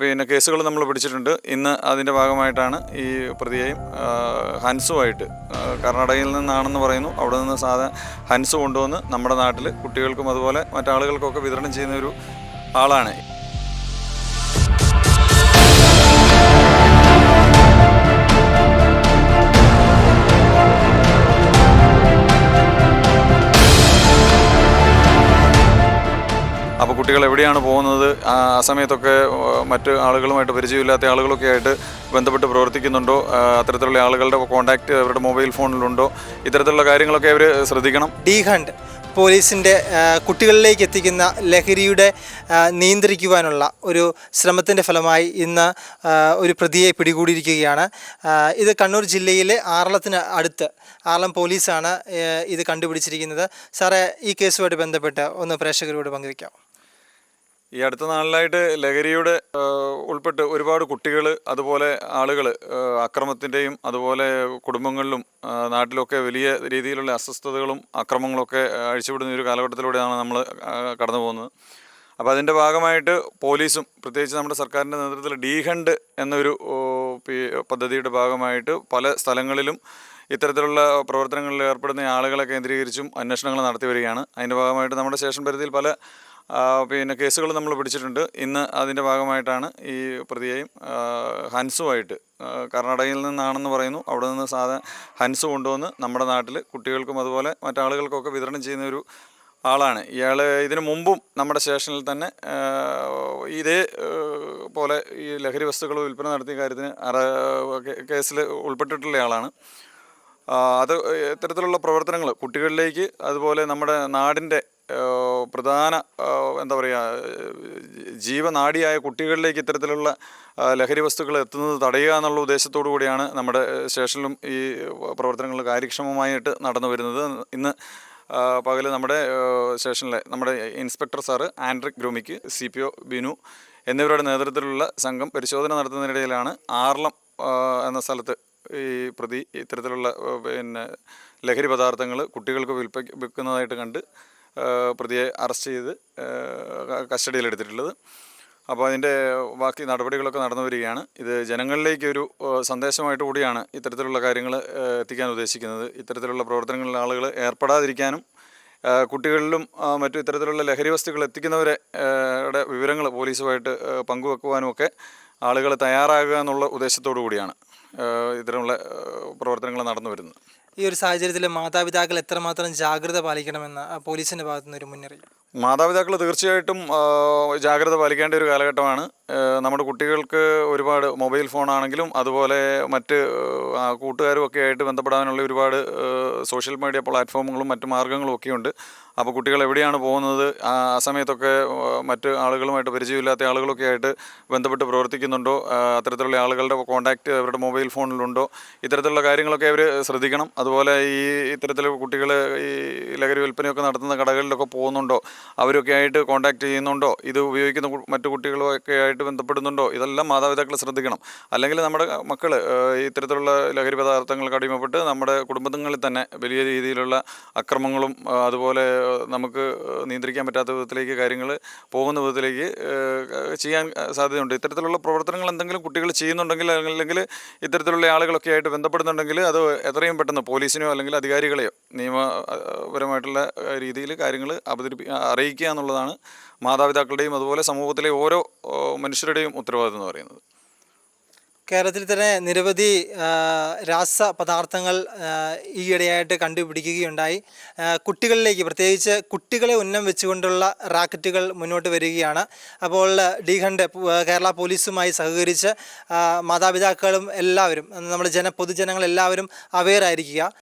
പിന്നെ കേസുകൾ നമ്മൾ പിടിച്ചിട്ടുണ്ട്. ഇന്ന് അതിന്റെ ഭാഗമായിട്ടാണ് ഈ പ്രതിയെയും ഹൻസുമായിട്ട് കർണാടകയിൽ നിന്നാണെന്ന് പറയുന്നു. അവിടെ നിന്ന് സാധാ ഹൻസ് കൊണ്ടുവന്ന് നമ്മുടെ നാട്ടിൽ കുട്ടികൾക്കും അതുപോലെ മറ്റാളുകൾക്കൊക്കെ വിതരണം ചെയ്യുന്ന ഒരു ആളാണ്. അപ്പോൾ കുട്ടികൾ എവിടെയാണ് പോകുന്നത്? ആ സമയത്തൊക്കെ മറ്റ് ആളുകളുമായിട്ട് പരിചയമില്ലാത്ത ആളുകളൊക്കെ ആയിട്ട് ബന്ധപ്പെട്ട് പ്രവർത്തിക്കുന്നുണ്ടോ? അത്തരത്തിലുള്ള ആളുകളുടെ കോൺടാക്റ്റ് അവരുടെ മൊബൈൽ ഫോണിലുണ്ടോ? ഇത്തരത്തിലുള്ള കാര്യങ്ങളൊക്കെ അവർ ശ്രദ്ധിക്കണം. ഡി ഹണ്ട് പോലീസിന്റെ കുട്ടികളിലേക്ക് എത്തിക്കുന്ന ലഹരിയുടെ നിയന്ത്രിക്കുവാനുള്ള ഒരു ശ്രമത്തിന്റെ ഫലമായി ഇന്ന് ഒരു പ്രതിയെ പിടികൂടിയിരിക്കുകയാണ്. ഇത് കണ്ണൂർ ജില്ലയിലെ ആറളത്തിന് അടുത്ത് ആറളം പോലീസാണ് ഇത് കണ്ടുപിടിച്ചിരിക്കുന്നത്. സാറേ ഈ കേസുമായിട്ട് ബന്ധപ്പെട്ട് ഒന്ന് പ്രേക്ഷകരോട് പങ്കുവയ്ക്കാം ഈ അടുത്ത നാളിലായിട്ട് ലഹരിയുടെ ഉൾപ്പെട്ട് ഒരുപാട് കുട്ടികൾ അതുപോലെ ആളുകൾ അക്രമത്തിന്റെയും അതുപോലെ കുടുംബങ്ങളിലും നാട്ടിലൊക്കെ വലിയ രീതിയിലുള്ള അസ്വസ്ഥതകളും അക്രമങ്ങളൊക്കെ അഴിച്ചുവിടുന്ന ഒരു കാലഘട്ടത്തിലൂടെയാണ് നമ്മൾ കടന്നു പോകുന്നത്. അപ്പോൾ അതിന്റെ ഭാഗമായിട്ട് പോലീസും പ്രത്യേകിച്ച് നമ്മുടെ സർക്കാരിന്റെ നേതൃത്വത്തിൽ ഡീഹണ്ട് എന്നൊരു പദ്ധതിയുടെ ഭാഗമായിട്ട് പല സ്ഥലങ്ങളിലും ഇത്തരത്തിലുള്ള പ്രവർത്തനങ്ങളിൽ ഏർപ്പെടുന്ന ആളുകളെ കേന്ദ്രീകരിച്ചും അന്വേഷണങ്ങൾ നടത്തി വരികയാണ്. അതിന്റെ ഭാഗമായിട്ട് നമ്മുടെ സ്റ്റേഷൻ പരിധിയിൽ പല പിന്നെ കേസുകൾ നമ്മൾ പിടിച്ചിട്ടുണ്ട്. ഇന്ന് അതിന്റെ ഭാഗമായിട്ടാണ് ഈ പ്രതിയെയും ഹൻസുമായിട്ട് കർണാടകയിൽ നിന്നാണെന്ന് പറയുന്നു. അവിടെ നിന്ന് സാധാ ഹൻസ് കൊണ്ടുവന്ന് നമ്മുടെ നാട്ടിൽ കുട്ടികൾക്കും അതുപോലെ മറ്റാളുകൾക്കൊക്കെ വിതരണം ചെയ്യുന്ന ഒരു ആളാണ്. ഇയാൾ ഇതിനു മുമ്പും നമ്മുടെ സ്റ്റേഷനിൽ തന്നെ ഇതേ പോലെ ഈ ലഹരി വസ്തുക്കൾ വിൽപ്പന നടത്തിയ കാര്യത്തിന് കേസിൽ ഉൾപ്പെട്ടിട്ടുള്ള ആളാണ്. അത് ഇത്തരത്തിലുള്ള പ്രവർത്തനങ്ങൾ കുട്ടികളിലേക്ക് അതുപോലെ നമ്മുടെ നാടിന്റെ പ്രധാന എന്താ പറയുക ജീവനാടിയായ കുട്ടികളിലേക്ക് ഇത്തരത്തിലുള്ള ലഹരി വസ്തുക്കൾ എത്തുന്നത് തടയുക എന്നുള്ള ഉദ്ദേശത്തോടു കൂടിയാണ് നമ്മുടെ സ്റ്റേഷനിലും ഈ പ്രവർത്തനങ്ങൾ കാര്യക്ഷമമായിട്ട് നടന്നു വരുന്നത്. ഇന്ന് പകൽ നമ്മുടെ സ്റ്റേഷനിലെ നമ്മുടെ ഇൻസ്പെക്ടർ സാറ് ആൻഡ്രിക് ഗ്രൂമിക്ക് സി പി ഒ ബിനു എന്നിവരുടെ നേതൃത്വത്തിലുള്ള സംഘം പരിശോധന നടത്തുന്നതിനിടയിലാണ് ആർളം എന്ന സ്ഥലത്ത് ഈ പ്രതി ഇത്തരത്തിലുള്ള പിന്നെ ലഹരി പദാർത്ഥങ്ങൾ കുട്ടികൾക്ക് വിൽപ്പ വിൽക്കുന്നതായിട്ട് കണ്ട് പ്രതിയെ അറസ്റ്റ് ചെയ്ത് കസ്റ്റഡിയിലെടുത്തിട്ടുള്ളത്. അപ്പോൾ അതിന്റെ ബാക്കി നടപടികളൊക്കെ നടന്നു വരികയാണ്. ഇത് ജനങ്ങളിലേക്കൊരു സന്ദേശമായിട്ട് കൂടിയാണ് ഇത്തരത്തിലുള്ള കാര്യങ്ങൾ എത്തിക്കാൻ ഉദ്ദേശിക്കുന്നത്. ഇത്തരത്തിലുള്ള പ്രവർത്തനങ്ങളിൽ ആളുകൾ ഏർപ്പെടാതിരിക്കാനും കുട്ടികളിലും മറ്റു ഇത്തരത്തിലുള്ള ലഹരി വസ്തുക്കൾ എത്തിക്കുന്നവരെ വിവരങ്ങൾ പോലീസുമായിട്ട് പങ്കുവെക്കുവാനും ഒക്കെ ആളുകൾ തയ്യാറാകുക എന്നുള്ള ഉദ്ദേശത്തോടു കൂടിയാണ് ഇത്തരമുള്ള പ്രവർത്തനങ്ങൾ നടന്നു വരുന്നത്. ഈ ഒരു സാഹചര്യത്തിൽ മാതാപിതാക്കൾ എത്രമാത്രം ജാഗ്രത പാലിക്കണമെന്ന് പോലീസിന്റെ ഭാഗത്തുനിന്ന് ഒരു മുന്നറിയിപ്പ്? മാതാപിതാക്കൾ തീർച്ചയായിട്ടും ജാഗ്രത പാലിക്കേണ്ട ഒരു കാലഘട്ടമാണ്. നമ്മുടെ കുട്ടികൾക്ക് ഒരുപാട് മൊബൈൽ ഫോണാണെങ്കിലും അതുപോലെ മറ്റ് കൂട്ടുകാരും ഒക്കെ ആയിട്ട് ബന്ധപ്പെടാനുള്ള ഒരുപാട് സോഷ്യൽ മീഡിയ പ്ലാറ്റ്ഫോമുകളും മറ്റു മാർഗങ്ങളും ഒക്കെയുണ്ട് അപ്പോൾ കുട്ടികൾ എവിടെയാണ് പോകുന്നത്? ആ സമയത്തൊക്കെ മറ്റ് ആളുകളുമായിട്ട് പരിചയമില്ലാത്ത ആളുകളൊക്കെ ആയിട്ട് ബന്ധപ്പെട്ട് പ്രവർത്തിക്കുന്നുണ്ടോ? അത്തരത്തിലുള്ള ആളുകളുടെ കോൺടാക്റ്റ് അവരുടെ മൊബൈൽ ഫോണിലുണ്ടോ? ഇത്തരത്തിലുള്ള കാര്യങ്ങളൊക്കെ അവർ ശ്രദ്ധിക്കണം. അതുപോലെ ഈ ഇത്തരത്തിൽ കുട്ടികൾ ഈ ലഹരി വിൽപ്പനയൊക്കെ നടത്തുന്ന കടകളിലൊക്കെ പോകുന്നുണ്ടോ? അവരൊക്കെ ആയിട്ട് കോൺടാക്ട് ചെയ്യുന്നുണ്ടോ? ഇത് ഉപയോഗിക്കുന്ന മറ്റു കുട്ടികളൊക്കെ ആയിട്ട് ബന്ധപ്പെടുന്നുണ്ടോ? ഇതെല്ലാം മാതാപിതാക്കൾ ശ്രദ്ധിക്കണം. അല്ലെങ്കിൽ നമ്മുടെ മക്കൾ ഇത്തരത്തിലുള്ള ലഹരി പദാർത്ഥങ്ങൾക്ക് അടിമപ്പെട്ട് നമ്മുടെ കുടുംബങ്ങളിൽ തന്നെ വലിയ രീതിയിലുള്ള അക്രമങ്ങളും അതുപോലെ നമുക്ക് നിയന്ത്രിക്കാൻ പറ്റാത്ത വിധത്തിലേക്ക് കാര്യങ്ങൾ പോകുന്ന വിധത്തിലേക്ക് ചെയ്യാൻ സാധ്യതയുണ്ട്. ഇത്തരത്തിലുള്ള പ്രവർത്തനങ്ങൾ എന്തെങ്കിലും കുട്ടികൾ ചെയ്യുന്നുണ്ടെങ്കിൽ അല്ലെങ്കിൽ ഇത്തരത്തിലുള്ള ആളുകളൊക്കെ ആയിട്ട് ബന്ധപ്പെടുന്നുണ്ടെങ്കിൽ അത് എത്രയും പെട്ടെന്ന് പോലീസിനോ അല്ലെങ്കിൽ അധികാരികളെയോ നിയമപരമായിട്ടുള്ള രീതിയിൽ കാര്യങ്ങൾ അവതരിപ്പി അറിയിക്കുക എന്നുള്ളതാണ് മാതാപിതാക്കളുടെയും അതുപോലെ സമൂഹത്തിലെ ഓരോ മനുഷ്യരുടെയും ഉത്തരവാദിത്വം എന്ന് പറയുന്നത്. കേരളത്തിൽ തന്നെ നിരവധി രാസ പദാർത്ഥങ്ങൾ ഈയിടെയായിട്ട് കണ്ടുപിടിക്കുകയുണ്ടായി. കുട്ടികളിലേക്ക് പ്രത്യേകിച്ച് കുട്ടികളെ ഉന്നം വെച്ചുകൊണ്ടുള്ള റാക്കറ്റുകൾ മുന്നോട്ട് വരികയാണ്. അപ്പോൾ ഡിഹണ്ട് കേരള പോലീസുമായി സഹകരിച്ച് മാതാപിതാക്കളും എല്ലാവരും നമ്മുടെ ജന പൊതുജനങ്ങൾ എല്ലാവരും അവെയർ ആയിരിക്കുക.